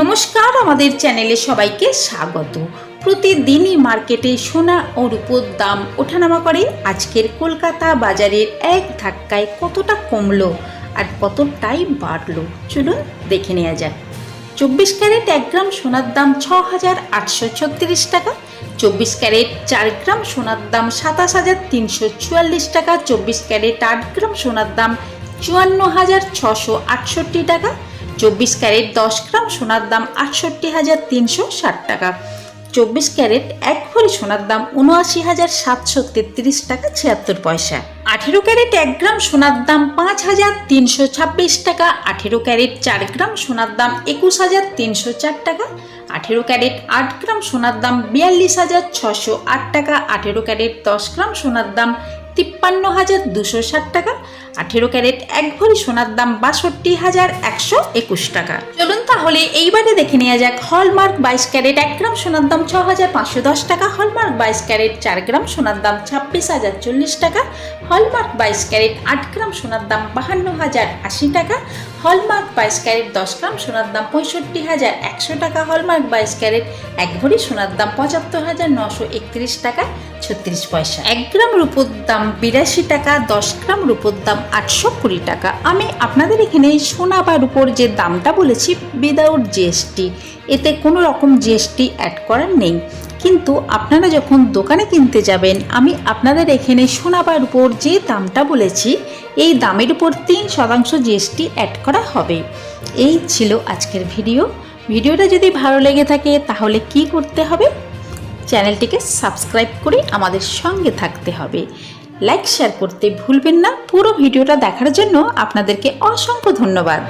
নমস্কার, আমাদের চ্যানেলে সবাইকে স্বাগত। প্রতিদিনই মার্কেটে সোনা ও রূপোর দাম ওঠানামা করে। আজকের কলকাতা বাজারের এক ধাক্কায় কতটা কমলো আর কতটাই বাড়লো, চলুন দেখে নেওয়া যাক। চব্বিশ ক্যারেট এক গ্রাম সোনার দাম ছ হাজার আটশো ছত্রিশ টাকা। চব্বিশ ক্যারেট চার গ্রাম সোনার দাম সাতাশ হাজার তিনশো চুয়াল্লিশ টাকা। চব্বিশ ক্যারেট আট গ্রাম সোনার দাম চুয়ান্ন হাজার ছশো আটষট্টি টাকা। চব্বিশ ক্যারেট দশ গ্রাম, সোনার দাম আটষট্টি হাজার তিনশো ষাট টাকা। চব্বিশ ক্যারেট এক ভরি, সোনার দাম উনআশি হাজার সাতশো তেত্রিশ টাকা ছিয়াত্তর পয়সা। আঠেরো ক্যারেট এক গ্রাম, সোনার দাম পাঁচ হাজার তিনশো ছাব্বিশ টাকা। আঠেরো ক্যারেট চার গ্রাম, সোনার দাম একুশ হাজার তিনশো চার টাকা। আঠেরো ক্যারেট আট গ্রাম, সোনার দাম বিয়াল্লিশ হাজার ছশো আট টাকা। আঠেরো ক্যারেট দশ গ্রাম, সোনার দাম তিপ্পান্ন হাজার দুশো ষাট টাকা, আঠেরো ক্যারেট এক ভরি সোনার দাম বাষট্টি হাজার একশো একুশ টাকা। চলুন তাহলে এইবারে দেখে নেওয়া যাক, হলমার্ক বাইশ ক্যারেট এক গ্রাম সোনার দাম ছ হাজার পাঁচশো দশ টাকা, হলমার্ক বাইশ ক্যারেট চার গ্রাম সোনার দাম ছাব্বিশ হাজার চল্লিশ টাকা, হলমার্ক বাইশ ক্যারেট আট গ্রাম সোনার দাম বাহান্ন হাজার আশি টাকা, হলমার্ক বাইশ ক্যারেট দশ গ্রাম সোনার দাম পঁয়ষট্টি হাজার একশো টাকা, হলমার্ক বাইশ ক্যারেট এক ভরি সোনার দাম পঁচাত্তর হাজার নশো একত্রিশ টাকা ছত্রিশ পয়সা। এক গ্রাম রূপোর দাম বিরাশি টাকা, দশ গ্রাম রূপোর দাম আটশো কুড়ি টাকা। আমি আপনাদের এখানে সোনা বা রূপোর যে দামটা বলেছি উইদাউট জিএসটি এতে কোনো রকম জিএসটি অ্যাড করার নেই। কিন্তু আপনারা যখন দোকানে কিনতে যাবেন, আমি আপনাদের এখানে সোনা বা রূপোর যে দামটা বলেছি, এই দামের উপর তিন শতাংশ জিএসটি অ্যাড করা হবে। এই ছিল আজকের ভিডিও। ভিডিওটা যদি ভালো লেগে থাকে, তাহলে কি করতে হবে? চ্যানেলটিকে সাবস্ক্রাইব করে আমাদের সঙ্গে থাকতে হবে। লাইক, শেয়ার করতে ভুলবেন না। পুরো ভিডিওটা দেখার জন্য আপনাদেরকে অসংখ্য ধন্যবাদ।